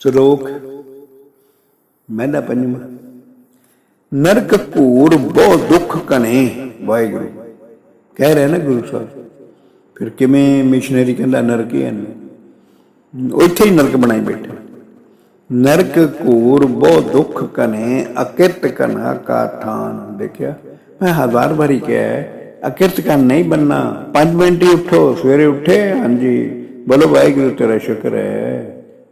ਸ਼ਲੋਕ ਮਹਿਲਾ ਪੰਜਵਾਂ। ਨਰਕ ਘੂਰ ਬਹੁ ਦੁੱਖ ਕਨੇ ਵਾਹਿਗੁਰੂ। ਕਹਿ ਰਹੇ ਨਾ ਗੁਰੂ ਸਾਹਿਬ, ਫਿਰ ਕਿਵੇਂ ਮਿਸ਼ਨਰੀ ਕਹਿੰਦਾ ਨਰਕ ਹੀ ਹਨ ਉੱਥੇ ਹੀ ਨਰਕ ਬਣਾਈ ਬੈਠੇ। ਨਰਕ ਘੂਰ ਬਹੁ ਦੁੱਖ ਕਨੇ ਅਕਿਰਤ ਕਨਾ ਕਾ ਥਾਨ। ਦੇਖਿਆ, ਮੈਂ ਹਜ਼ਾਰ ਵਾਰੀ ਕਿਹਾ, ਅਕਿਰਤ ਕਨ ਨਹੀਂ ਬੰਨਾ। 5 ਮਿੰਟ ਹੀ ਉਠੋ, ਸਵੇਰੇ ਉੱਠੇ, ਹਾਂਜੀ। ਬੋਲੋ, ਵਾਹਿਗੁਰੂ ਤੇਰਾ ਸ਼ੁਕਰ ਹੈ।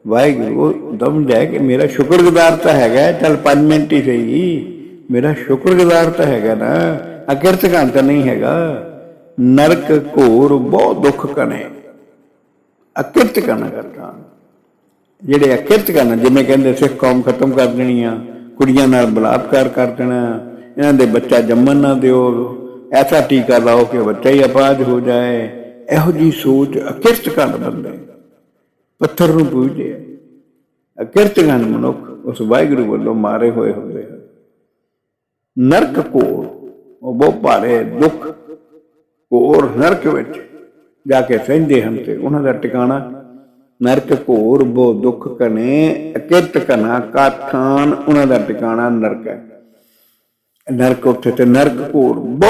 ਵਾਹਿਗੁਰੂ ਉਹ ਦਮ ਲੈ ਕੇ ਮੇਰਾ ਸ਼ੁਕਰਗੁਜ਼ਾਰ ਤਾਂ ਹੈਗਾ ਹੈ, ਚੱਲ 5 ਮਿੰਟ ਹੀ ਸਹੀ। ਮੇਰਾ ਸ਼ੁਕਰਗੁਜ਼ਾਰ ਤਾਂ ਹੈਗਾ ਨਾ ਅਕਿਰਤ ਕਨ ਨਹੀਂ ਹੈਗਾ ਨਰਕ ਘੋਰ ਬਹੁਤ ਦੁੱਖ ਕਨੇ ਅਕਿਰਤ ਕਨ ਕਰਤਾ ਜਿਹੜੇ ਅਕਿਰਤ ਕਰਨਾ ਜਿਵੇਂ ਕਹਿੰਦੇ ਸਿੱਖ ਕੌਮ ਖਤਮ ਕਰ ਦੇਣੀ ਆ ਕੁੜੀਆਂ ਨਾਲ ਬਲਾਤਕਾਰ ਕਰ ਦੇਣਾ ਇਹਨਾਂ ਦੇ ਬੱਚਾ ਜੰਮਣ ਨਾ ਦਿਓ। ਐਸਾ ਟੀਕਾ ਲਾਓ ਕਿ ਬੱਚਾ ਹੀ ਅਪਾਜ ਹੋ ਜਾਏ। ਇਹੋ ਜੀ ਸੋਚ ਅਕਿਰਤ ਕਰਨ ਬੰਦੇ। ਪੱਥਰ ਨੂੰ ਪੂਜਦੇ ਆ। ਅਕਿਰਤ ਮਨੁੱਖ ਉਸ ਵਾਹਿਗੁਰੂ ਵੱਲੋਂ ਮਾਰੇ ਹੋਏ ਹੁੰਦੇ ਹਨ ਨਰਕ ਕੋਰ ਉਹ ਬਹੁਤ ਭਾਰੇ, ਦੁੱਖ ਕੋਰ ਨਰਕ ਵਿੱਚ ਜਾ ਕੇ ਸਹਿੰਦੇ ਹਨ ਤੇ ਉਹਨਾਂ ਦਾ ਟਿਕਾਣਾ ਨਰਕ ਘੋਰ ਬੋ ਦੁੱਖ ਕਨੇ ਅਕਿਰਤ ਕਨਾ ਕਾਥਾਨ ਉਹਨਾਂ ਦਾ ਟਿਕਾਣਾ ਨਰਕ ਹੈ। ਨਰਕ ਉੱਥੇ ਤੇ ਨਰਕ ਘੋਰ ਬੋ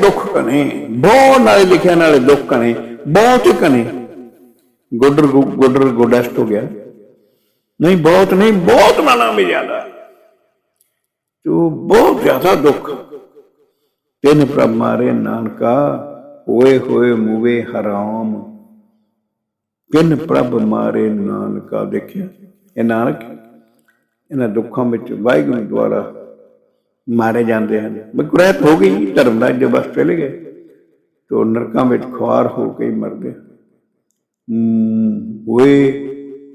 ਦੁੱਖ ਕਨੇ ਬੋ ਨਾਲ ਲਿਖਿਆ ਨਾਲੇ ਦੁੱਖ ਕਨੇ ਬਹੁਤ ਕਨੇ ਗੁੱਡਰ ਗੁ- ਗੁੱਡਰ ਗੁੱਡਸਟ ਹੋ ਗਿਆ। ਨਹੀਂ, ਬਹੁਤ ਨਹੀਂ, ਬਹੁਤ ਮਾਨਾ ਵੀ ਜ਼ਿਆਦਾ। ਤੋ ਬਹੁਤ ਜ਼ਿਆਦਾ ਦੁੱਖ। ਤਿੰਨ ਪ੍ਰਭ ਮਾਰੇ ਨਾਨਕਾ, ਹੋਏ ਹੋਏ, ਮੂਵੇ, ਹਰਾਮ। ਤਿੰਨ ਪ੍ਰਭ ਮਾਰੇ ਨਾਨਕਾ, ਦੇਖਿਆ? ਇਹ ਨਾਨਕ, ਇਹਨਾਂ ਦੁੱਖਾਂ ਵਿੱਚ ਵਾਹਿਗੁਰੂ ਦੁਆਰਾ ਮਾਰੇ ਜਾਂਦੇ ਹਨ। ਬਕਰੈਤ ਹੋ ਗਈ ਧਰਮ ਰਾਜ ਜੇ ਬਸ ਚਲੇ ਗਏ। ਤੋ ਨਰਕਾਂ ਵਿੱਚ ਖੁਆਰ ਹੋ ਕੇ ਹੀ ਮਰਦੇ ਹੋਏ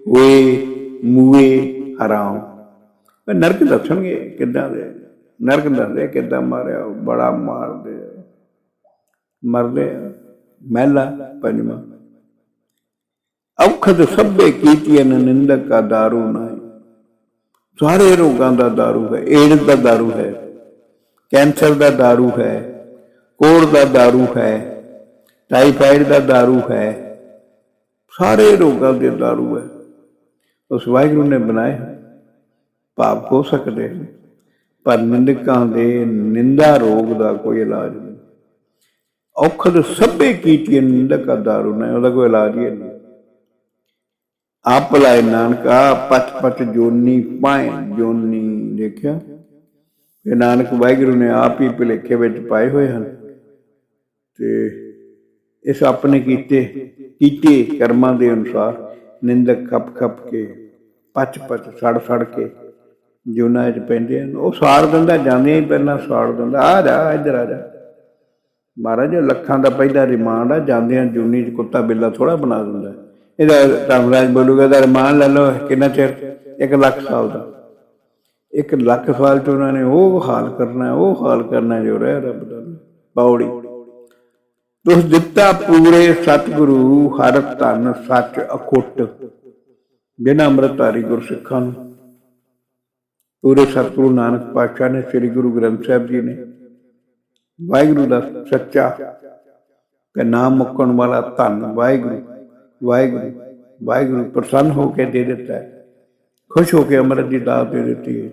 ਹੋਏ ਮੂਏ ਹਰਾਮ ਇਹ ਨਰਕ ਦੱਸਣਗੇ ਕਿੱਦਾਂ ਦੇ ਨਰਕ ਦੱਸਦੇ ਕਿੱਦਾਂ ਮਾਰਿਆ ਉਹ ਬੜਾ ਮਾਰਦੇ ਆ। ਮਰਦੇ ਆ। ਮਹਿਲਾ ਪੰਜਵਾਂ ਔਖਦ ਸਭੇ ਕੀਤੀਆਂ ਨਿੰਦਕ ਕਾ दारू ਨਹੀਂ ਸਾਰੇ ਰੋਗਾਂ ਦਾ दारू ਹੈ ਏਡਸ ਦਾ दारू ਹੈ ਕੈਂਸਰ ਦਾ दारू ਹੈ ਕੋੜ ਦਾ दारू ਹੈ ਟਾਈਫਾਈਡ ਦਾ दारू ਹੈ ਸਾਰੇ ਰੋਗਾਂ ਦੇ ਦਾਰੂ ਹੈ। ਉਸ ਵਾਹਿਗੁਰੂ ਨੇ ਬਣਾਏ ਪਾਪ ਹੋ ਸਕਦੇ ਨੇ ਪਰ ਨਿੰਦਕਾਂ ਦੇ ਨਿੰਦਾ ਰੋਗ ਦਾ ਕੋਈ ਇਲਾਜ ਨਹੀਂ। ਔਖਦ ਸਭੇ ਕੀਤੀ ਨਿੰਦਕਾ ਦਾਰੂ ਨੇ, ਉਹਦਾ ਕੋਈ ਇਲਾਜ ਹੀ ਨਹੀਂ। ਆਪ ਲਾਇ ਨਾਨਕਾ ਪਤ ਪਤ ਜੋਨੀ ਪਾਏ ਜੋਨੀ ਦੇਖਿਆ। ਇਹ ਨਾਨਕ ਵਾਹਿਗੁਰੂ ਨੇ ਆਪ ਹੀ ਭਲੇਖੇ ਵਿੱਚ ਪਾਏ ਹੋਏ ਹਨ। ਤੇ ਇਸ ਆਪਣੇ ਕੀਤੇ ਕੀਤੇ ਕਰਮਾਂ ਦੇ ਅਨੁਸਾਰ ਨਿੰਦਕ ਖੱਪ ਖੱਪ ਕੇ, ਪੱਚ ਪੱਚ ਸੜ ਸੜ ਕੇ ਜੁਨਾ ਚ ਪੈਂਦੇ ਹਨ। ਉਹ ਸਾੜ ਦਿੰਦਾ, ਜਾਂਦੇ ਹੀ ਪਹਿਲਾਂ ਸਾੜ ਦਿੰਦਾ, ਆ ਜਾ, ਇੱਧਰ ਆ ਜਾ। ਮਹਾਰਾਜ, ਲੱਖਾਂ ਦਾ ਪਹਿਲਾ ਰਿਮਾਂਡ ਆ, ਜਾਂਦਿਆਂ ਜੂਨੀ ਚ ਕੁੱਤਾ ਬਿੱਲਾ ਥੋੜਾ ਬਣਾ ਦਿੰਦਾ। ਇਹਦਾ ਧਰਮਰਾਜ ਬੋਲੂਗਾ ਦਾ ਰਿਮਾਂਡ ਲੈ ਲਓ, ਕਿੰਨਾ ਚਿਰ? 1 ਲੱਖ ਸਾਲ ਦਾ। 1 ਲੱਖ ਸਾਲ ਚ ਉਹਨਾਂ ਨੇ ਉਹ ਹਾਲ ਕਰਨਾ, ਉਹ ਹਾਲ ਕਰਨਾ ਜੋ ਰਹਿ, ਰੱਬ ਦਾ। ਪੌੜੀ ਤੁਸ ਦਿੱਤਾ ਪੂਰੇ ਸਤਿਗੁਰੂ, ਹਰ ਧਨ ਸੱਚ ਅਖੁੱਟ, ਬਿਨਾਂ ਅੰਮ੍ਰਿਤਧਾਰੀ ਗੁਰਸਿੱਖਾਂ ਨੂੰ। ਪੂਰੇ ਸਤਿਗੁਰੂ ਨਾਨਕ ਪਾਤਸ਼ਾਹ ਨੇ, ਸ੍ਰੀ ਗੁਰੂ ਗ੍ਰੰਥ ਸਾਹਿਬ ਜੀ ਨੇ ਵਾਹਿਗੁਰੂ ਦਾ ਸੱਚਾ ਤੇ ਨਾਮ ਮੁੱਕਣ ਵਾਲਾ ਧੰਨ ਵਾਹਿਗੁਰੂ ਵਾਹਿਗੁਰੂ ਵਾਹਿਗੁਰੂ ਪ੍ਰਸੰਨ ਹੋ ਕੇ ਦੇ ਦਿੱਤਾ ਹੈ। ਖੁਸ਼ ਹੋ ਕੇ ਅੰਮ੍ਰਿਤ ਦੀ ਦਾਤ ਦੇ ਦਿੱਤੀ ਹੈ।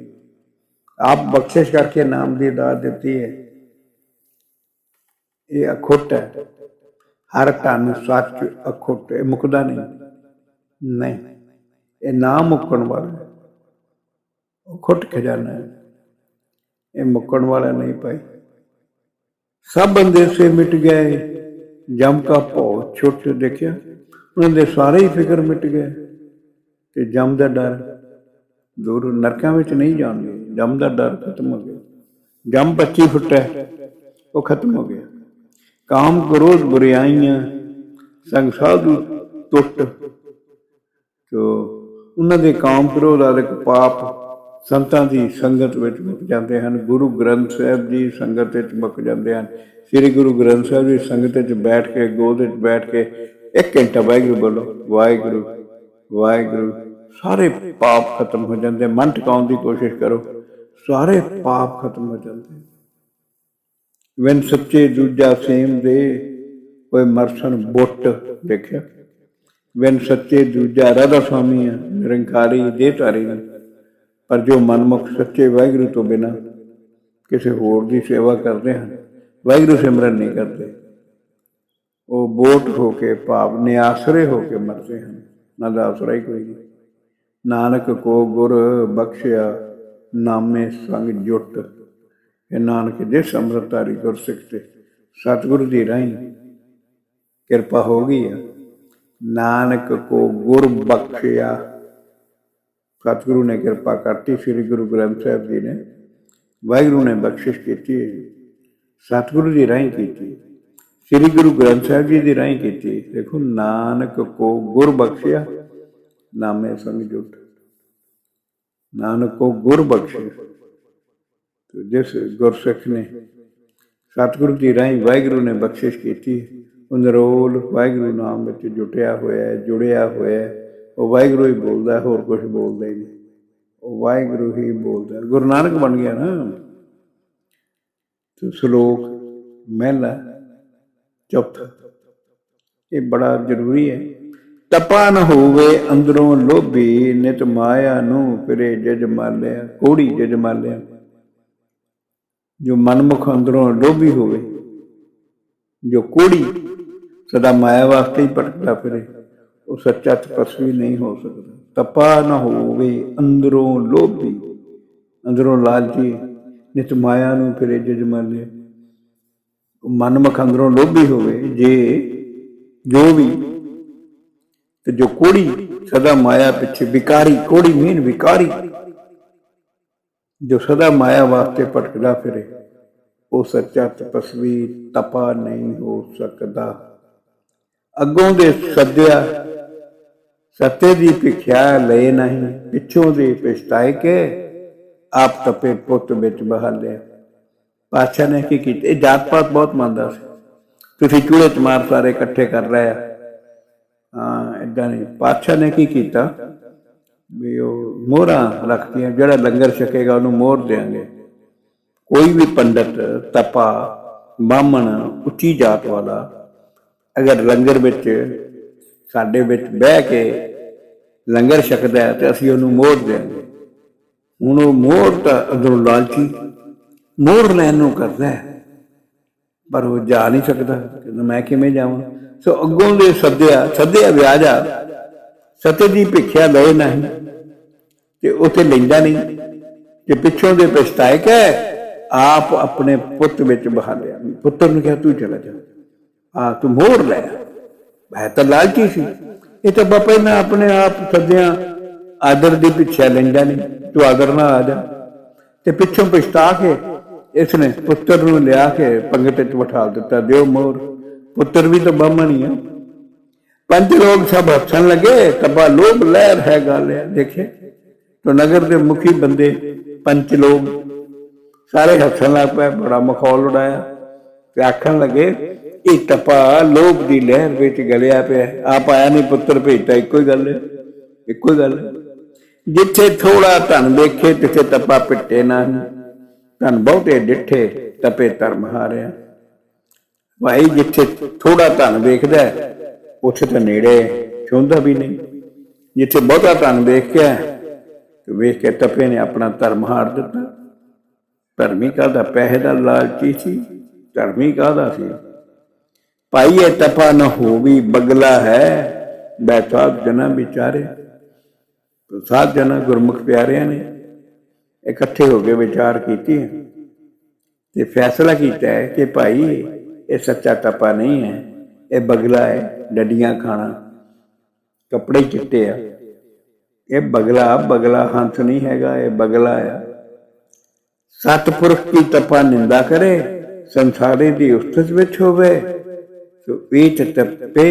ਆਪ ਬਖਸ਼ਿਸ਼ ਕਰਕੇ ਨਾਮ ਦੀ ਦਾਤ ਦਿੱਤੀ ਹੈ। ਇਹ ਅਖੁੱਟ ਹੈ। ਹਰ ਧੰਨ ਸੱਚ ਅਖੁੱਟ, ਇਹ ਮੁਕਦਾ ਨਹੀਂ। ਨਹੀਂ, ਇਹ ਨਾ ਮੁੱਕਣ ਵਾਲਾ ਹੈ। ਉਹ ਖੁੱਟ ਖਜ਼ਾਨਾ ਹੈ। ਇਹ ਮੁੱਕਣ ਵਾਲਾ ਨਹੀਂ ਭਾਈ। ਸਭ ਬੰਦੇ ਸੇ ਮਿਟ ਗਏ। ਜਮ ਕਾ ਭਉ ਛੁੱਟ ਦੇਖਿਆ। ਉਹਨਾਂ ਦੇ ਸਾਰੇ ਹੀ ਫਿਕਰ ਮਿਟ ਗਏ। ਤੇ ਜਮ ਦਾ ਡਰ ਦੂਰ ਨਰਕਾਂ ਵਿੱਚ ਨਹੀਂ ਜਾਣਗੇ ਜਮ ਦਾ ਡਰ ਖਤਮ ਹੋ ਗਿਆ। ਜਮ 25 ਫੁੱਟ ਹੈ। ਉਹ ਖਤਮ ਹੋ ਗਿਆ। ਕਾਮ ਕ੍ਰੋਧ ਬੁਰਾਈਆਂ ਸੰਗ ਸਾਧੂ ਟੁੱਟ ਤੋ ਉਹਨਾਂ ਦੇ ਕਾਮ ਕ੍ਰੋਧ ਆਦਿਕ ਪਾਪ ਸੰਤਾਂ ਦੀ ਸੰਗਤ ਵਿੱਚ ਮੁੱਕ ਜਾਂਦੇ ਹਨ। ਗੁਰੂ ਗ੍ਰੰਥ ਸਾਹਿਬ ਦੀ ਸੰਗਤ ਵਿੱਚ ਮੁੱਕ ਜਾਂਦੇ ਹਨ। ਸ੍ਰੀ ਗੁਰੂ ਗ੍ਰੰਥ ਸਾਹਿਬ ਦੀ ਸੰਗਤ ਵਿੱਚ ਬੈਠ ਕੇ, ਗੋਦ ਵਿੱਚ ਬੈਠ ਕੇ ਇੱਕ ਘੰਟਾ ਵਾਹਿਗੁਰੂ ਬੋਲੋ, ਵਾਹਿਗੁਰੂ ਵਾਹਿਗੁਰੂ, ਸਾਰੇ ਪਾਪ ਖਤਮ ਹੋ ਜਾਂਦੇ। ਮਨ ਟਿਕਾਉਣ ਦੀ ਕੋਸ਼ਿਸ਼ ਕਰੋ, ਸਾਰੇ ਪਾਪ ਖਤਮ ਹੋ ਜਾਂਦੇ। ਵੈਨ ਸੱਚੇ ਦੂਜਾ ਸੇਮ ਦੇ ਕੋਈ ਮਰਸਨ ਬੁੱਟ ਦੇਖਿਆ। ਬਿਨ ਸੱਚੇ ਦੂਜਾ ਰਾਧਾ ਸੁਆਮੀ ਹੈ ਨਿਰੰਕਾਰੀ ਦੇ ਧਾਰੀ ਨੇ ਪਰ ਜੋ ਮਨਮੁਖ ਸੱਚੇ ਵਾਹਿਗੁਰੂ ਤੋਂ ਬਿਨਾ ਕਿਸੇ ਹੋਰ ਦੀ ਸੇਵਾ ਕਰਦੇ ਹਨ, ਵਾਹਿਗੁਰੂ ਸਿਮਰਨ ਨਹੀਂ ਕਰਦੇ। ਉਹ ਬੋਟ ਹੋ ਕੇ ਭਾਵ ਨਿਆਸਰੇ ਹੋ ਕੇ ਮਰਦੇ ਹਨ, ਨਾ ਦਾ ਆਸਰਾ ਹੀ ਕੋਈ ਨਹੀਂ। ਨਾਨਕ ਕੋ ਗੁਰ ਬਖਸ਼ਿਆ, ਨਾਮੇ ਸੰਗ ਜੁਟ। ਇਹ ਨਾਨਕ ਜਿਸ ਅੰਮ੍ਰਿਤਾਰੀ ਗੁਰਸਿੱਖ ਤੇ ਸਤਿਗੁਰੂ ਦੀ ਰਾਹੀਂ ਕਿਰਪਾ ਹੋ ਗਈ ਆ। ਨਾਨਕ ਕੋ ਗੁਰ ਬਖਸ਼ਿਆ। ਸਤਿਗੁਰੂ ਨੇ ਕਿਰਪਾ ਕਰਤੀ, ਸ੍ਰੀ ਗੁਰੂ ਗ੍ਰੰਥ ਸਾਹਿਬ ਜੀ ਨੇ ਵਾਹਿਗੁਰੂ ਨੇ ਬਖਸ਼ਿਸ਼ ਕੀਤੀ ਸਤਿਗੁਰੂ ਦੀ ਰਾਹੀਂ ਕੀਤੀ। ਸ੍ਰੀ ਗੁਰੂ ਗ੍ਰੰਥ ਸਾਹਿਬ ਜੀ ਦੀ ਰਾਹੀਂ ਕੀਤੀ। ਦੇਖੋ, ਨਾਨਕ ਕੋ ਗੁਰ ਬਖਸ਼ਿਆ, ਨਾਮੇ ਸੰਗ ਜੁਟ ਨਾਨਕ ਕੋ ਗੁਰ ਬਖਸ਼ਿਆ। ਜਿਸ ਗੁਰਸਿੱਖ ਨੇ ਸਤਿਗੁਰੂ ਦੀ ਰਾਹੀਂ ਵਾਹਿਗੁਰੂ ਨੇ ਬਖਸ਼ਿਸ਼ ਕੀਤੀ, ਉਹ ਨਿਰੋਲ ਵਾਹਿਗੁਰੂ ਨਾਮ ਵਿੱਚ ਜੁਟਿਆ ਹੋਇਆ ਹੈ, ਜੁੜਿਆ ਹੋਇਆ ਹੈ। ਉਹ ਵਾਹਿਗੁਰੂ ਹੀ ਬੋਲਦਾ, ਹੋਰ ਕੁਝ ਬੋਲਦਾ ਹੀ ਨਹੀਂ। ਉਹ ਵਾਹਿਗੁਰੂ ਹੀ ਬੋਲਦਾ। ਗੁਰੂ ਨਾਨਕ ਬਣ ਗਿਆ ਨਾ। ਤੇ ਸ਼ਲੋਕ ਮਹਿਲਾ, ਚੌਥਾ। ਇਹ ਬੜਾ ਜ਼ਰੂਰੀ ਹੈ। ਤਪਾ ਨ ਹੋਵੇ ਅੰਦਰੋਂ ਲੋਭੀ, ਨਿਤ ਮਾਇਆ ਨੂੰ ਫਿਰੇ ਜਜ ਮਾਲਿਆ ਕੋੜੀ ਜਜ ਮਾਲਿਆ ਜੋ ਮਨਮੁਖ ਅੰਦਰੋਂ ਲੋਭੀ ਹੋਵੇ, ਜੋ ਕੋੜੀ ਸਦਾ ਮਾਇਆ ਵਾਸਤੇ ਹੀ ਭਟਕਦਾ ਫਿਰੇ, ਉਹ ਸੱਚਾ ਤਪਸਵੀ ਨਹੀਂ ਹੋ ਸਕਦਾ। ਤਪਾ ਨਾ ਹੋਵੇ ਅੰਦਰੋਂ ਲੋਭੀ, ਅੰਦਰੋਂ ਲਾਲਚੀ, ਨਿਤ ਮਾਇਆ ਨੂੰ ਫਿਰੇ ਜਜ ਮਾਲਿਆ ਮਨਮੁਖ ਅੰਦਰੋਂ ਲੋਭੀ ਹੋਵੇ, ਜੇ ਜੋ ਵੀ ਤੇ ਜੋ ਕੋੜੀ ਸਦਾ ਮਾਇਆ ਪਿੱਛੇ ਵਿਕਾਰੀ, ਕੋੜੀ ਮੀਨ ਵਿਕਾਰੀ, ਜੋ ਸਦਾ ਮਾਇਆ ਵਾਸਤੇ ਭਟਕਦਾ ਫਿਰੇ। ਉਹ ਸੱਚਾ ਤਪਸਵੀ ਤਪਾ ਨਹੀਂ ਹੋ ਸਕਦਾ। ਅੱਗੋਂ ਦੇ ਸੱਦਿਆ, ਸੱਤੇ ਦੀ ਭਿਖਿਆ ਲਏ ਨਹੀਂ, ਪਿੱਛੋਂ ਦੇ ਪਛਤਾਏ ਕੇ ਆਪ ਤਪੇ ਪੁੱਤ ਵਿੱਚ ਬਹਾਲਿਆ ਪਾਤਸ਼ਾਹ ਨੇ ਕੀ ਕੀਤਾ? ਇਹ ਜਾਤ ਪਾਤ ਬਹੁਤ ਮੰਨਦਾ ਸੀ। ਤੁਸੀਂ ਚੂੜੇ ਚਮਾਰ ਸਾਰੇ ਇਕੱਠੇ ਕਰ ਰਹੇ ਆ। ਹਾਂ ਇਦਾਂ ਨਹੀਂ। ਪਾਤਸ਼ਾਹ ਨੇ ਕੀ ਕੀਤਾ? ਵੀ ਉਹ ਮੋਹਰਾਂ ਰੱਖਤੀਆਂ, ਜਿਹੜਾ ਲੰਗਰ ਛਕੇਗਾ ਉਹਨੂੰ ਮੋਹਰ ਦੇਾਂਗੇ ਕੋਈ ਵੀ ਪੰਡਤ, ਤਪਾ, ਬਾਹਮਣ, ਉੱਚੀ ਜਾਤ ਵਾਲਾ ਅਗਰ ਲੰਗਰ ਵਿੱਚ, ਸਾਡੇ ਵਿੱਚ ਬਹਿ ਕੇ ਲੰਗਰ ਛਕਦਾ ਹੈ ਤੇ ਅਸੀਂ ਉਹਨੂੰ ਮੋਹਰ ਦੇਾਂਗੇ ਹੁਣ ਉਹ ਮੋਹਰ ਤਾਂ ਅਦਰੋਂ ਲਾਲਚੀ, ਮੋਹਰ ਲੈਣ ਨੂੰ ਕਰਦਾ ਹੈ। ਪਰ ਉਹ ਜਾ ਨਹੀਂ ਸਕਦਾ, ਕਹਿੰਦਾ ਮੈਂ ਕਿਵੇਂ ਜਾਵਾਂ? ਸੋ ਅੱਗੋਂ ਦੇ ਸੱਦਿਆ ਸੱਦਿਆ ਵਿਆਜਾ ਸਤੇ ਦੀ ਭਿੱਖਿਆ ਲਏ ਨਹੀਂ। ਤੇ ਉਥੇ ਲੈਂਦਾ ਨਹੀਂ। ਤੇ ਪਿੱਛੋਂ ਦੇ ਪਛਤਾਏ ਹੈ ਆਪ ਆਪਣੇ ਪੁੱਤ ਵਿੱਚ ਬਹਾ ਲਿਆ। ਪੁੱਤਰ ਨੂੰ ਕਿਹਾ, ਤੂੰ ਚਲਾ ਜਾ। ਆ, ਤੂੰ ਮੋੜ ਲੈ ਮੈਂ ਤਾਂ ਲਾਲਚੀ ਸੀ। ਇਹ ਤਾਂ ਬਾਪੇ ਨੇ ਆਪਣੇ ਆਪ ਸੱਦਿਆ ਆਦਰ ਦੀ ਪਿੱਛੇ ਲੈਂਦਾ ਨਹੀਂ ਤੂੰ ਆਦਰ ਨਾਲ ਆ ਜਾ। ਤੇ ਪਿੱਛੋਂ ਪਛਤਾ ਕੇ ਇਸ ਨੇ ਪੁੱਤਰ ਨੂੰ ਲਿਆ ਕੇ ਪੰਗਤ ਵਿੱਚ ਬਿਠਾ ਦਿੱਤਾ। ਦਿਓ ਮੋਰ ਪੁੱਤਰ ਵੀ ਤਾਂ ਬਾਹਮਣ ਹੀ ਆ। ਪੰਜ ਲੋਕ ਸਭ ਹੱਸਣ ਲੱਗੇ। ਤਬਾ ਲੋਭ, ਲਹਿਰ ਹੈ ਗੱਲ ਹੈ ਦੇਖੇ, ਤੋ ਨਗਰ ਦੇ ਮੁਖੀ ਬੰਦੇ, ਪੰਜ ਲੋਕ। ਸਾਰੇ ਹੱਸਣ ਲੱਗ ਪਏ ਬੜਾ ਮਖੌਲ ਉਡਾਇਆ ਤੇ ਆਖਣ ਲੱਗੇ, ਇਹ ਤਪਾ ਲੋਭ ਦੀ ਲਹਿਰ ਵਿੱਚ ਗਲਿਆ ਪਿਆ ਆਪ ਆਇਆ ਨਹੀਂ ਪੁੱਤਰ ਭੇਜਤਾ, ਇੱਕੋ ਹੀ ਗੱਲ ਹੈ, ਇੱਕੋ ਹੀ ਗੱਲ ਜਿੱਥੇ ਥੋੜਾ ਧਨ ਵੇਖੇ ਤਿੱਥੇ ਤਪਾ ਪਿੱਟੇ ਨਾ ਧਨ ਬਹੁਤੇ ਡਿੱਠੇ, ਤਪੇ ਧਰਮ ਹਾਰਿਆ। ਭਾਈ, ਜਿੱਥੇ ਥੋੜਾ ਧਨ ਵੇਖਦਾ ਉੱਥੇ ਤਾਂ ਨੇੜੇ ਛੁੰਦਾ ਵੀ ਨਹੀਂ। ਜਿੱਥੇ ਬਹੁਤਾ ਧਨ ਵੇਖ ਕੇ ਵੇਖ ਕੇ ਤਪੇ ਨੇ ਆਪਣਾ ਧਰਮ ਹਾਰ ਦਿੱਤਾ। ਧਰਮੀ ਕਾਹਦਾ? ਪੈਸੇ ਦਾ ਲਾਲਚੀ ਸੀ, ਧਰਮੀ ਕਾਹਦਾ ਸੀ? ਭਾਈ, ਇਹ ਤਪਾ ਨਾ ਹੋਵੀ, ਬਗਲਾ ਹੈ। ਬੈਠਾ ਜਨਾ ਵਿਚਾਰੇ। ਸਾਧ ਜਨਾ ਗੁਰਮੁਖ ਪਿਆਰਿਆਂ ਨੇ ਇਕੱਠੇ ਹੋ ਕੇ ਵਿਚਾਰ ਕੀਤੀ। ਤੇ ਫੈਸਲਾ ਕੀਤਾ ਹੈ ਕਿ ਭਾਈ, ਇਹ ਸੱਚਾ ਤਪਾ ਨਹੀਂ ਹੈ। ਇਹ ਬਗਲਾ ਹੈ, ਡੱਡੀਆਂ ਖਾਣਾ, ਕੱਪੜੇ ਚਿੱਟੇ ਆ। ਇਹ ਬਗਲਾ ਬਗਲਾ ਹੰਸ ਨਹੀਂ ਹੈਗਾ, ਇਹ ਬਗਲਾ ਆ। ਸਤਪੁਰਖ ਦੀ ਤਪਾ ਨਿੰਦਾ ਕਰੇ, ਸੰਸਾਰੇ ਦੀ ਉਸਤਤ ਵਿੱਚ ਹੋਵੇ। ਸੋ ਇਹ ਤਪੇ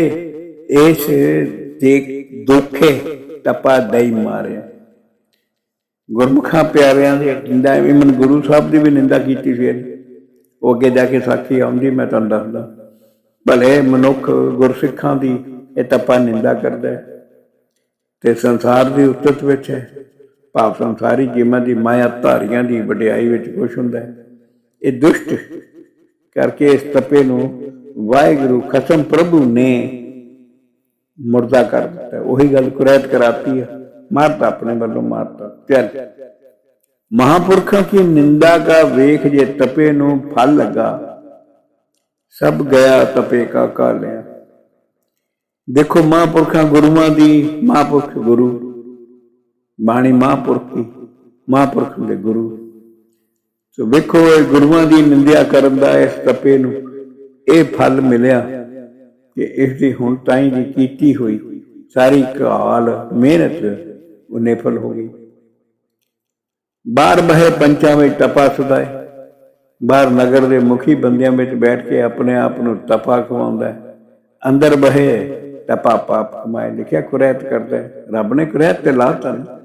ਇਸ ਦੇ ਦੁੱਖੇ ਤਪਾ ਦਈ ਮਾਰਿਆ ਗੁਰਮੁਖਾਂ ਪਿਆਰਿਆਂ ਦੀ ਨਿੰਦਾ ਇਮਨ ਗੁਰੂ ਸਾਹਿਬ ਦੀ ਵੀ ਨਿੰਦਾ ਕੀਤੀ ਸੀ ਇਹਨੇ। ਉਹ ਅੱਗੇ ਜਾ ਕੇ ਸਾਖੀ ਆਉਂਦੀ, ਮੈਂ ਤੁਹਾਨੂੰ ਦੱਸਦਾ। ਭਲੇ ਮਨੁੱਖ ਗੁਰਸਿੱਖਾਂ ਦੀ ਇਹ ਤਪਾ ਨਿੰਦਾ ਕਰਦਾ ਤੇ ਸੰਸਾਰ ਦੀ ਉਤਤ ਵਿੱਚ ਹੈ। ਭਾਵ ਸੰਸਾਰੀ ਜੀਵਾਂ ਦੀ ਮਾਇਆ ਧਾਰੀਆਂ ਦੀ ਵਡਿਆਈ ਵਿੱਚ ਖੁਸ਼ ਹੁੰਦਾ ਹੈ। ਇਹ ਦੁਸ਼ਟ ਕਰਕੇ ਇਸ ਤਪੇ ਨੂੰ ਵਾਹਿਗੁਰੂ ਖਸਮ ਪ੍ਰਭੂ ਨੇ ਮੁਰਦਾ ਕਰ ਦਿੱਤਾ। ਉਹੀ ਗੱਲ ਕੁਰੈਤ ਕਰਾਤੀ ਹੈ ਮਾਰਤਾ ਆਪਣੇ ਵੱਲੋਂ ਮਾਰਤਾ। ਚੱਲ। ਮਹਾਪੁਰਖਾਂ ਕੀ ਨਿੰਦਾ ਕਾ ਵੇਖ ਜੇ ਤਪੇ ਨੂੰ ਫਲ ਲਗਾ। ਸਭ ਗਿਆ ਤਪੇ ਕਾ ਕਾਲਿਆ। ਦੇਖੋ ਮਹਾਂਪੁਰਖਾਂ ਗੁਰੂਆਂ ਦੀ ਮਹਾਂਪੁਰਖ ਗੁਰੂ। ਬਾਣੀ ਮਹਾਂਪੁਰਖ ਦੀ ਮਹਾਂਪੁਰਖ ਦੇ ਗੁਰੂ। ਸੋ ਵੇਖੋ, ਇਹ ਗੁਰੂਆਂ ਦੀ ਨਿੰਦਿਆ ਕਰਨ ਦਾ, ਇਸ ਤਪੇ ਨੂੰ ਇਹ ਫਲ ਮਿਲਿਆ ਕਿ ਇਸ ਦੀ ਹੁਣ ਤਾਈਂ ਦੀ ਕੀਤੀ ਹੋਈ ਸਾਰੀ ਕਾਲ ਮਿਹਨਤ ਉਹ ਨਿਫਲ ਹੋ ਗਈ। ਬਾਹਰ ਬਹਿ ਪੰਚਾਂ ਵਿੱਚ ਤਪਾ ਸਦਾਏ ਬਾਹਰ ਨਗਰ ਦੇ ਮੁਖੀ ਬੰਦਿਆਂ ਵਿੱਚ ਬੈਠ ਕੇ ਆਪਣੇ ਆਪ ਨੂੰ ਤਪਾ ਖਵਾਉਂਦਾ ਹੈ। ਅੰਦਰ ਬਹਿ ਤਪਾ ਪਾਪ ਕਮਾਏ ਲਿਖਿਆ, ਕੁਰੈਤ ਕਰਦਾ ਰੱਬ ਨੇ ਕੁਰੈਤ ਤੇ ਲਾਤਾ ਨਾ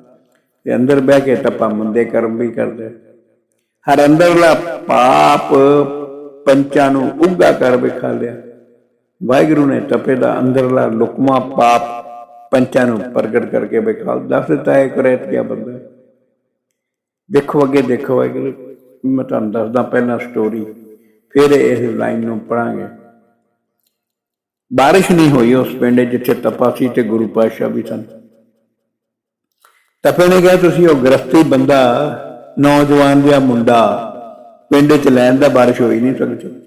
ਤੇ ਅੰਦਰ ਬਹਿ ਕੇ ਤਪਾ ਮੰਦੇ ਕਰਮ ਵੀ ਕਰਦਾ ਹੈ। ਹਰ ਅੰਦਰਲਾ ਪਾਪ ਪੰਚਾਂ ਨੂੰ ਉੱਗਾ ਕਰ ਵਿਖਾ ਲਿਆ। ਵਾਹਿਗੁਰੂ ਨੇ ਤਪੇ ਦਾ ਅੰਦਰਲਾ ਲੁਕਮਾ ਪਾਪ ਪੰਚਾਂ ਨੂੰ ਪ੍ਰਗਟ ਕਰਕੇ ਵਿਖਾ ਦੱਸ ਦਿੱਤਾ ਹੈ ਕੁਰੈਤ ਗਿਆ ਬੰਦਾ ਦੇਖੋ ਅੱਗੇ ਦੇਖੋ ਵਾਹਿਗੁਰੂ, ਮੈਂ ਤੁਹਾਨੂੰ ਦੱਸਦਾ ਪਹਿਲਾਂ ਸਟੋਰੀ ਫਿਰ ਇਸ ਲਾਈਨ ਨੂੰ ਪੜਾਂਗੇ। ਬਾਰਿਸ਼ ਨਹੀਂ ਹੋਈ ਉਸ ਪਿੰਡ ਜਿੱਥੇ ਤਪਾ ਸੀ ਤੇ ਗੁਰੂ ਪਾਤਸ਼ਾਹ ਵੀ ਸਨ। ਤਪੇ ਨੇ ਕਿਹਾ, ਤੁਸੀਂ ਉਹ ਗ੍ਰਸਤੀ ਬੰਦਾ, ਨੌਜਵਾਨ ਜਿਹਾ ਮੁੰਡਾ, ਪਿੰਡ ਚ ਲੈਣ ਦਾ ਬਾਰਿਸ਼ ਹੋਈ ਨਹੀਂ ਸਕਦੀ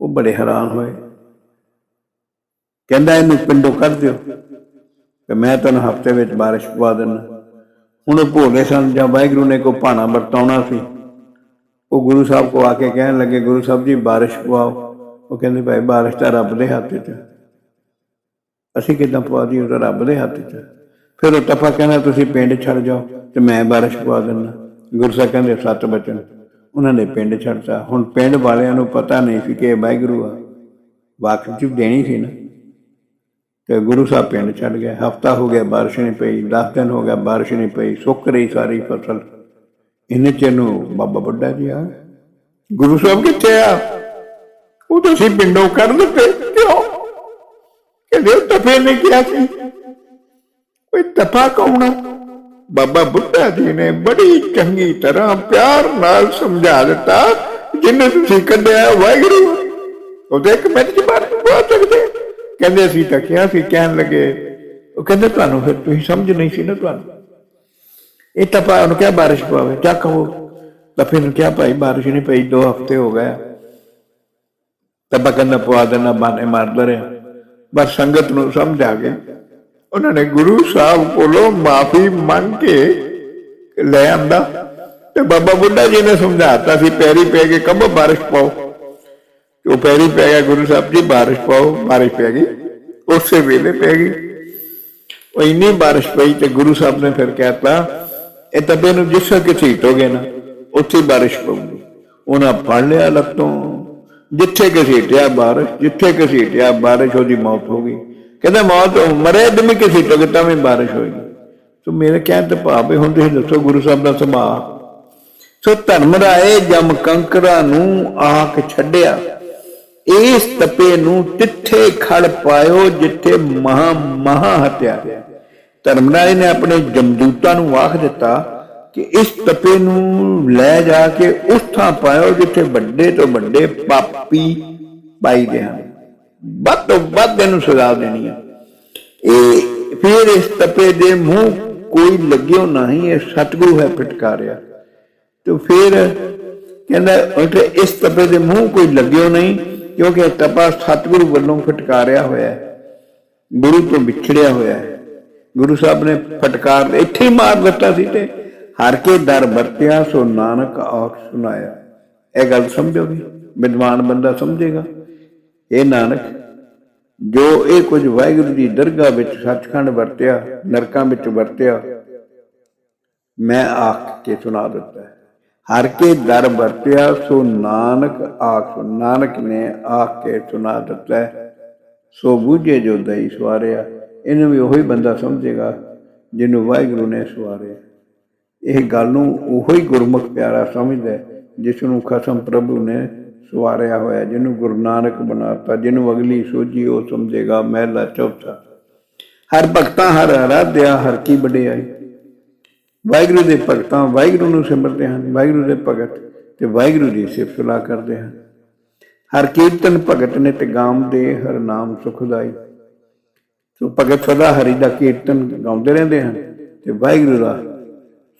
ਉਹ ਬੜੇ ਹੈਰਾਨ ਹੋਏ। ਕਹਿੰਦਾ, ਇਹਨੂੰ ਪਿੰਡੋਂ ਕੱਢ ਦਿਓ। ਕਿ ਮੈਂ ਤੁਹਾਨੂੰ ਹਫ਼ਤੇ ਵਿੱਚ ਬਾਰਿਸ਼ ਪਵਾ ਦਿੰਦਾ। ਹੁਣ ਉਹ ਭੋਲੇ ਸਨ ਜਾਂ ਵਾਹਿਗੁਰੂ ਨੇ ਕੋ ਭਾਣਾ ਵਰਤਾਉਣਾ ਸੀ। ਉਹ ਗੁਰੂ ਸਾਹਿਬ ਕੋ ਆ ਕੇ ਕਹਿਣ ਲੱਗੇ, ਗੁਰੂ ਸਾਹਿਬ ਜੀ, ਬਾਰਿਸ਼ ਪਵਾਓ। ਉਹ ਕਹਿੰਦੇ, ਭਾਈ, ਬਾਰਿਸ਼ ਤਾਂ ਰੱਬ ਦੇ ਹੱਥ 'ਚ ਅਸੀਂ ਕਿਦਾਂ ਪਵਾ ਦਈਏ, ਉਹ ਤਾਂ ਰੱਬ ਦੇ ਹੱਥ 'ਚ ਫਿਰ ਉਹ ਟੱਪਾ ਕਹਿੰਦਾ ਤੁਸੀਂ ਪਿੰਡ ਛੱਡ ਜਾਓ ਤੇ ਮੈਂ ਬਾਰਿਸ਼ ਪਵਾ ਦਿੰਦਾ। ਗੁਰੂ ਕਹਿੰਦੇ, ਸੱਤ ਬਚਨ। ਉਹਨਾਂ ਨੇ ਪਿੰਡ ਛੱਡਤਾ। ਹੁਣ ਪਿੰਡ ਵਾਲਿਆਂ ਨੂੰ ਪਤਾ ਨਹੀਂ ਸੀ ਕਿ ਵਾਹਿਗੁਰੂ ਆ। ਵਾਕਫ ਚ ਦੇਣੀ ਸੀ ਨਾ। ਤੇ ਗੁਰੂ ਸਾਹਿਬ ਪਿੰਡ ਛੱਡ ਗਏ। ਹਫਤਾ ਹੋ ਗਿਆ, ਬਾਰਿਸ਼ ਨਹੀਂ ਪਈ। 10 ਦਿਨ ਹੋ ਗਿਆ, ਬਾਰਿਸ਼ ਨਹੀਂ ਪਈ। ਸੁੱਕ ਰਹੀ ਸਾਰੀ ਫਸਲ। ਇਹਨੇ ਚ ਨੂੰ ਬਾਬਾ ਵੱਡਾ ਜੀ ਆ ਗੁਰੂ ਸਾਹਿਬ ਕਿੱਥੇ ਆ? ਉਹ ਤੁਸੀਂ ਪਿੰਡੋਂ ਕੱਢ ਦਿੱਤੇ। ਕਿਉਂ? ਕਹਿੰਦੇ, ਉਹ ਤਪੇ ਨੇ ਕਿਹਾ ਸੀ। ਕੋਈ ਤਪਾ ਕੌਣ ਬਾਬਾ ਬੁੱਢਾ ਜੀ ਨੇ ਬੜੀ ਚੰਗੀ ਤਰ੍ਹਾਂ ਪਿਆਰ ਨਾਲ ਸਮਝਾ ਦਿੱਤਾ, ਜਿੰਨੇ ਤੁਸੀਂ ਕੱਢਿਆ ਵਾਹਿਗੁਰੂ। ਆ। ਇੱਕ ਮਿੰਟ ਚ ਬਾਹਰ ਪਾ ਸਕਦੇ ਕਹਿੰਦੇ ਅਸੀਂ ਤਾਂ ਕਿਹਾ ਸੀ, ਕਹਿਣ ਲੱਗੇ, ਉਹ ਕਹਿੰਦੇ ਤੁਹਾਨੂੰ ਫਿਰ ਤੁਸੀਂ ਸਮਝ ਨਹੀਂ ਸੀ ਨਾ ਤੁਹਾਨੂੰ। ਇਹ ਤਾਂ ਪਾ ਉਹਨੂੰ ਕਿਹਾ ਬਾਰਿਸ਼ ਪਵੇ ਕਿਆ ਕਹੋ ਤਾਂ ਫਿਰ ਕਿਹਾ ਭਾਈ ਬਾਰਿਸ਼ ਨਹੀਂ ਪਈ, ਦੋ ਹਫ਼ਤੇ ਹੋ ਗਏ। ਤਾਂ ਬਕੰਨਾ ਪਵਾ ਦੇਣਾ, ਬਾਨੇ ਮਾਰਦਾ ਰਿਹਾ। ਬਸ ਸੰਗਤ ਨੂੰ ਸਮਝ ਆ ਗਿਆ। ਉਹਨਾਂ ਨੇ ਗੁਰੂ ਸਾਹਿਬ ਕੋਲੋਂ ਮਾਫੀ ਮੰਗ ਕੇ ਲੈ ਆਂਦਾ। ਤੇ ਬਾਬਾ ਬੁੱਢਾ ਜੀ ਨੇ ਸਮਝਾਤਾ ਸੀ, ਪੈਰੀ ਪੈ ਕੇ ਕਬ ਬਾਰਿਸ਼ ਪਾਓ। ਉਹ ਪੈਰੀ ਪੈ ਗਿਆ, ਗੁਰੂ ਸਾਹਿਬ ਜੀ ਬਾਰਿਸ਼ ਪਾਓ, ਬਾਰਿਸ਼ ਪੈ ਗਈ। ਉਸੇ ਵੇਲੇ ਪੈ ਗਈ। ਉਹ ਇੰਨੀ ਬਾਰਿਸ਼ ਪਈ ਤੇ ਗੁਰੂ ਸਾਹਿਬ ਨੇ ਫਿਰ ਕਹਿਤਾ, ਇਹ ਤਬੇ ਨੂੰ ਜਿੱਥੇ ਘਸੀਟੋਗੇ ਨਾ, ਉੱਥੇ ਬਾਰਿਸ਼ ਪਊਗੀ। ਉਹਨਾਂ ਫੜ ਲਿਆ ਲੱਤੋਂ। ਜਿੱਥੇ ਘਸੀਟਿਆ ਬਾਰਿਸ਼, ਜਿੱਥੇ ਘਸੀਟਿਆ ਬਾਰਿਸ਼, ਉਹਦੀ ਮੌਤ ਹੋ ਗਈ। ਕਹਿੰਦਾ ਮੌਤ ਮਰੇ ਦਮੀ ਘਸੀਟੋਗੇ ਤਾਂ ਵੀ ਬਾਰਿਸ਼ ਹੋਏਗੀ ਸੋ ਮੇਰੇ ਕਹਿਣ ਤੇ ਭਾਵ ਹੈ ਹੁਣ ਤੁਸੀਂ ਦੱਸੋ ਗੁਰੂ ਸਾਹਿਬ ਦਾ ਸੁਭਾਅ ਸੋ ਧਰਮ ਰਾਏ ਜਮ ਕੰਕਰਾ ਨੂੰ ਆਖ ਛੱਡਿਆ। ਇਸ ਤਪੇ ਨੂੰ ਤਿੱਥੇ ਖੜ ਪਾਇਓ ਜਿੱਥੇ ਮਹਾ ਮਹਾ ਹਤਿਆ। ਧਰਮਰਾਏ ਨੇ ਆਪਣੇ ਜਮਦੂਤਾਂ ਨੂੰ ਆਖ ਦਿੱਤਾ ਕਿ ਇਸ ਤਪੇ ਨੂੰ ਲੈ ਜਾ ਕੇ ਉਸ ਥਾਂ ਪਾਇਓ ਜਿੱਥੇ ਵੱਡੇ ਤੋਂ ਵੱਡੇ ਪਾਪੀ ਪਾਈ ਦੇ ਹਨ। ਵੱਧ ਤੋਂ ਵੱਧ ਇਹਨੂੰ ਸਜ਼ਾ ਦੇਣੀ ਹੈ। ਇਹ ਫਿਰ ਇਸ ਤਪੇ ਦੇ ਮੂੰਹ ਕੋਈ ਲੱਗਿਓ ਨਹੀਂ, ਇਹ ਸਤਿਗੁਰੂ ਹੈ ਫਟਕਾਰਿਆ। ਤੇ ਫਿਰ ਕਹਿੰਦਾ ਉਲਟੇ ਇਸ ਤਪੇ ਦੇ ਮੂੰਹ ਕੋਈ ਲੱਗਿਓ ਨਹੀਂ, ਕਿਉਂਕਿ ਇਹ ਤਪਾ ਸਤਿਗੁਰੂ ਵੱਲੋਂ ਫਟਕਾਰਿਆ ਹੋਇਆ ਹੈ। ਗੁਰੂ ਤੋਂ ਵਿਛੜਿਆ ਹੋਇਆ ਹੈ। ਗੁਰੂ ਸਾਹਿਬ ਨੇ ਫਟਕਾਰ ਇੱਥੇ ਹੀ ਮਾਰ ਦਿੱਤਾ ਸੀ ਤੇ ਹਰ ਕੇ ਦਰ ਵਰਤਿਆ, ਸੋ ਨਾਨਕ ਆਖ ਸੁਨਾਇਆ। ਇਹ ਗੱਲ ਸਮਝੋਗੇ? ਵਿਦਵਾਨ ਬੰਦਾ ਸਮਝੇਗਾ। ਇਹ ਨਾਨਕ, ਜੋ ਇਹ ਕੁਝ ਵਾਹਿਗੁਰੂ ਦੀ ਦਰਗਾਹ ਵਿੱਚ ਸੱਚਖੰਡ ਵਰਤਿਆ, ਨਰਕਾਂ ਵਿੱਚ ਵਰਤਿਆ, ਮੈਂ ਆਖ ਕੇ ਸੁਣਾ ਦਿੱਤਾ ਹਰ ਕੇ ਦਰ ਵਰਤਿਆ, ਸੋ ਨਾਨਕ ਆਖ ਨਾਨਕ ਨੇ ਆਖ ਕੇ ਸੁਣਾ ਦਿੱਤਾ ਸੋ ਬੂਝੇ ਜੋ ਦਈ ਸਵਾਰਿਆ, ਇਹਨੂੰ ਵੀ ਉਹੀ ਬੰਦਾ ਸਮਝੇਗਾ ਜਿਹਨੂੰ ਵਾਹਿਗੁਰੂ ਨੇ ਸਵਾਰਿਆ। ਇਹ ਗੱਲ ਨੂੰ ਉਹੀ ਗੁਰਮੁਖ ਪਿਆਰਾ ਸਮਝਦਾ ਜਿਸ ਨੂੰ ਖਸਮ ਪ੍ਰਭੂ ਨੇ ਸਵਾਰਿਆ ਹੋਇਆ, ਜਿਹਨੂੰ ਗੁਰੂ ਨਾਨਕ ਬਣਾਤਾ, ਜਿਹਨੂੰ ਅਗਲੀ ਸੋਝੀ ਉਹ ਸਮਝੇਗਾ, ਮਹਿਲਾ ਚੌਥਾ। ਹਰ ਭਗਤਾਂ ਹਰ ਆਰਾਧਿਆ, ਹਰ ਕੀ ਵਡਿਆਈ। ਵਾਹਿਗੁਰੂ ਦੇ ਭਗਤਾਂ ਵਾਹਿਗੁਰੂ ਨੂੰ ਸਿਮਰਦੇ ਹਨ, ਵਾਹਿਗੁਰੂ ਦੇ ਭਗਤ ਤੇ ਵਾਹਿਗੁਰੂ ਦੀ ਸਿਫਤ ਸਲਾਹ ਕਰਦੇ ਹਨ। ਹਰ ਕੀਰਤਨ ਭਗਤ ਨੇ ਤੇ ਗਾਮ ਦੇ, ਹਰ ਨਾਮ ਸੁਖਦਾਈ। ਸੋ ਭਗਤ ਸਦਾ ਹਰੀ ਦਾ ਕੀਰਤਨ ਗਾਉਂਦੇ ਰਹਿੰਦੇ ਹਨ ਤੇ ਵਾਹਿਗੁਰੂ ਦਾ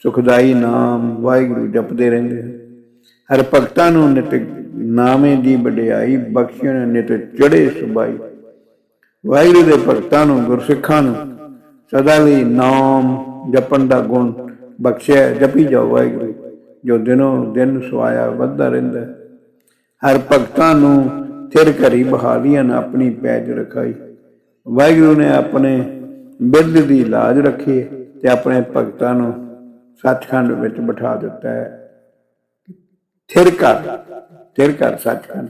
ਸੁਖਦਾਈ ਨਾਮ ਵਾਹਿਗੁਰੂ ਜਪਦੇ ਰਹਿੰਦੇ ਹਨ। ਹਰ ਭਗਤਾਂ ਨੂੰ ਨਿਤ ਨਾਮੇ ਦੀ ਵਡਿਆਈ ਬਖਸ਼ਣ ਨਿਤ ਚੜੇ ਸੁਬਾਈ। ਵਾਹਿਗੁਰੂ ਦੇ ਭਗਤਾਂ ਨੂੰ, ਗੁਰਸਿੱਖਾਂ ਨੂੰ ਸਦਾ ਲਈ ਨਾਮ ਜਪਣ ਦਾ ਗੁਣ ਬਖਸ਼ਿਆ, ਜਪੀ ਜਾਓ ਵਾਹਿਗੁਰੂ। ਜੋ ਦਿਨੋਂ ਦਿਨ ਸੁਆਇਆ, ਵੱਧਦਾ ਰਹਿੰਦਾ ਹਰ ਭਗਤਾਂ ਨੂੰ ਥਿਰ ਘਰੀ ਬਹਾਲੀਆਂ ਨੇ ਆਪਣੀ ਪੈਜ ਰਖਾਈ। ਵਾਹਿਗੁਰੂ ਨੇ ਆਪਣੇ ਬਿਰਧ ਦੀ ਲਾਜ ਰੱਖੀ ਤੇ ਆਪਣੇ ਭਗਤਾਂ ਨੂੰ ਸੱਚਖੰਡ ਵਿੱਚ ਬਿਠਾ ਦਿੱਤਾ ਹੈ। ਥਿਰ ਘਰ ਥਿਰ ਕਰ ਸੱਚਖੰਡ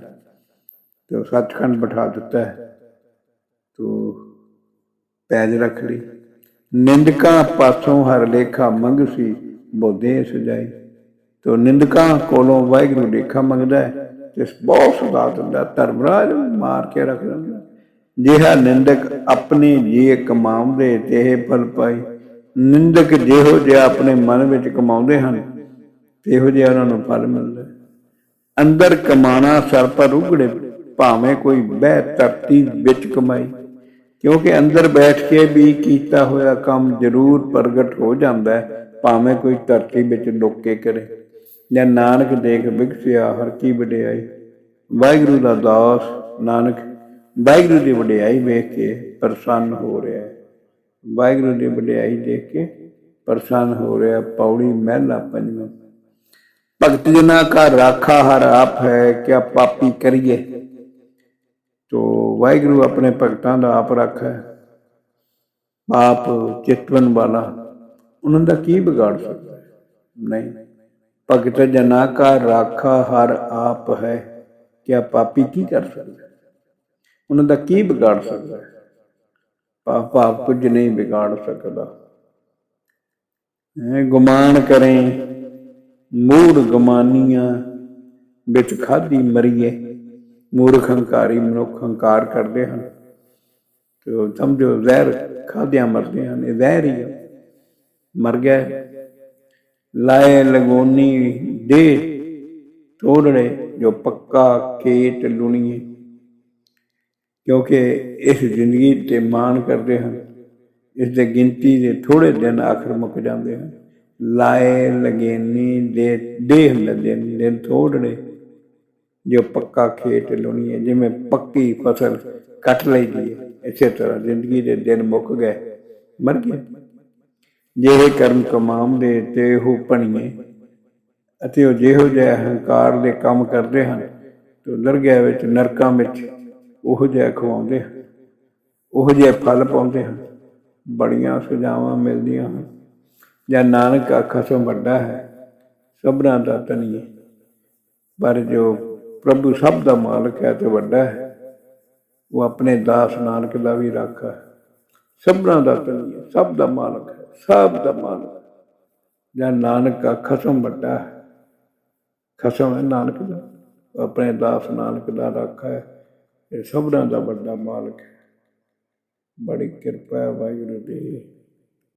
ਤੇ ਉਹ ਸੱਚਖੰਡ ਬਿਠਾ ਦਿੱਤਾ ਹੈ। ਤੋ ਪੈਜ ਰੱਖ ਲਈ। ਨਿੰਦਕਾਂ ਪਾਸੋਂ ਹਰ ਲੇਖਾ ਮੰਗਸੀ ਬੋਦੇ ਸਜਾਈ। ਤੋ ਨਿੰਦਕਾਂ ਕੋਲੋਂ ਵਾਹਿਗੁਰੂ ਲੇਖਾ ਮੰਗਦਾ ਹੈ ਤੇ ਬਹੁਤ ਸੁਦਾ ਦਿੰਦਾ ਧਰਮਰਾਜ ਨੂੰ ਮਾਰ ਕੇ ਰੱਖ ਦਿੰਦਾ ਜਿਹਾ ਨਿੰਦਕ ਆਪਣੇ ਜੀ ਕਮਾਉਂਦੇ ਤੇ ਇਹ ਫਲ ਪਾਈ। ਨਿੰਦਕ ਜਿਹੋ ਜਿਹਾ ਆਪਣੇ ਮਨ ਵਿੱਚ ਕਮਾਉਂਦੇ ਹਨ ਇਹੋ ਜਿਹਾ ਉਹਨਾਂ ਨੂੰ ਫਲ ਮਿਲਦਾ। ਅੰਦਰ ਕਮਾਣਾ ਸਰ ਪਰ ਉਗੜੇ ਭਾਵੇਂ ਕੋਈ ਬਹਿ ਧਰਤੀ ਵਿੱਚ ਕਮਾਈ। ਕਿਉਂਕਿ ਅੰਦਰ ਬੈਠ ਕੇ ਵੀ ਕੀਤਾ ਹੋਇਆ ਕੰਮ ਜ਼ਰੂਰ ਪ੍ਰਗਟ ਹੋ ਜਾਂਦਾ ਹੈ, ਭਾਵੇਂ ਕੋਈ ਧਰਤੀ ਵਿੱਚ ਲੁੱਕ ਕੇ ਕਰੇ। ਜਾਂ ਨਾਨਕ ਦੇਖ ਵਿਗਸਿਆ ਹਰ ਕੀ ਵਡਿਆਈ। ਵਾਹਿਗੁਰੂ ਦਾ ਦਾਸ ਨਾਨਕ, ਵਾਹਿਗੁਰੂ ਦੀ ਵਡਿਆਈ ਵੇਖ ਕੇ ਪ੍ਰਸੰਨ ਹੋ ਰਿਹਾ ਹੈ। ਵਾਹਿਗੁਰੂ ਦੀ ਵਡਿਆਈ ਦੇਖ ਕੇ ਪ੍ਰਸੰਨ ਹੋ ਰਿਹਾ ਪੌੜੀ ਮਹਿਲਾ ਪੰਜਵਾਂ ਭਗਤ ਜਨਾ ਕਾ ਰਾਖਾ ਹਰ ਆਪ ਹੈ, ਕਿਆ ਪਾਪੀ ਕਰੀਏ? ਤੋ ਵਾਹਿਗੁਰੂ ਆਪਣੇ ਭਗਤਾਂ ਦਾ ਆਪ ਰੱਖਾ ਹੈ ਪਾਪ ਚਿਤਵਨ ਵਾਲਾ, ਉਹਨਾਂ ਦਾ ਕੀ ਵਿਗਾੜ ਸਕਦਾ ਹੈ? ਨਹੀਂ। ਭਗਤ ਜਨਾ ਕਾ ਰਾਖਾ ਹਰ ਆਪ ਹੈ, ਕਿਆ ਪਾਪੀ ਕੀ ਕਰ ਸਕਦਾ ਉਹਨਾਂ ਦਾ ਕੀ ਵਿਗਾੜ ਸਕਦਾ ਪਾਪ ਪਾਪ ਕੁਝ ਨਹੀਂ ਵਿਗਾੜ ਸਕਦਾ। ਗੁਮਾਨ ਕਰੇ ਮੂੜ ਗਮਾਨੀਆਂ ਵਿੱਚ ਖਾਦੀ ਮਰੀਏ। ਮੂਰਖ ਹੰਕਾਰੀ ਮਨੁੱਖ ਹੰਕਾਰ ਕਰਦੇ ਹਨ। ਤੇ ਸਮਝੋ, ਜ਼ਹਿਰ ਖਾਦਿਆਂ ਮਰਦੇ ਹਨ। ਇਹ ਜ਼ਹਿਰ ਹੀ ਮਰ ਗਿਆ ਲਾਏ ਲਗੋਨੀ ਦੇ ਤੋੜੜੇ ਜੋ ਪੱਕਾ ਖੇਤ ਲੁਣੀਏ। ਕਿਉਂਕਿ ਇਸ ਜ਼ਿੰਦਗੀ ਤੇ ਮਾਣ ਕਰਦੇ ਹਨ। ਇਸ ਦੇ ਗਿਣਤੀ ਦੇ ਥੋੜੇ ਦਿਨ ਆਖਰ ਮੁੱਕ ਜਾਂਦੇ ਹਨ। ਲਾਏ ਲਗੇਨੀ ਦੇ, ਦੇਹ ਲਦੇ ਦਿਨ ਥੋੜੜੇ ਜੋ ਪੱਕਾ ਖੇਤ ਲੁਣੀਏ ਜਿਵੇਂ ਪੱਕੀ ਫਸਲ ਕੱਟ ਲਈਦੀ ਹੈ, ਇਸੇ ਤਰ੍ਹਾਂ ਜ਼ਿੰਦਗੀ ਦੇ ਦਿਨ ਮੁੱਕ ਗਏ, ਮਰ ਗਏ। ਜਿਹੜੇ ਕਰਮ ਕਮਾਉਂਦੇ ਤੇ ਉਹ ਪਣੀਏ ਅਤੇ ਉਹ ਜਿਹੋ ਜਿਹੇ ਹੰਕਾਰ ਦੇ ਕੰਮ ਕਰਦੇ ਹਨ, ਤੇ ਨਰਗਿਆ ਵਿੱਚ ਨਰਕਾਂ ਵਿੱਚ ਉਹ ਜਿਹਾ ਖਵਾਉਂਦੇ ਹਨ, ਉਹ ਜਿਹੇ ਫਲ ਪਾਉਂਦੇ ਹਨ, ਬੜੀਆਂ ਸੁਝਾਵਾਂ ਮਿਲਦੀਆਂ ਹਨ। ਜਾਂ ਨਾਨਕ ਆਖਾ ਸੋ ਵੱਡਾ ਹੈ, ਸਭਨਾ ਦਾ ਤਨੀਏ ਪਰ ਜੋ ਪ੍ਰਭੂ ਸਭ ਦਾ ਮਾਲਕ ਹੈ ਤੇ ਵੱਡਾ ਹੈ, ਉਹ ਆਪਣੇ ਦਾਸ ਨਾਨਕ ਦਾ ਵੀ ਰਾਖਾ ਹੈ। ਸਭਨਾ ਦਾ ਤਨੀਏ ਸਭ ਦਾ ਮਾਲਕ ਹੈ, ਸਭ ਦਾ ਮਾਲਕ ਜਾਂ ਨਾਨਕ ਦਾ ਖਸਮ ਵੱਡਾ ਹੈ, ਖਸਮ ਹੈ ਨਾਨਕ ਦਾ ਆਪਣੇ ਦਾਸ ਨਾਨਕ ਦਾ ਰਾਖਾ ਹੈ, ਇਹ ਸਭਨਾ ਦਾ ਵੱਡਾ ਮਾਲਕ ਹੈ। ਬੜੀ ਕਿਰਪਾ ਹੈ ਵਾਹਿਗੁਰੂ ਦੀ।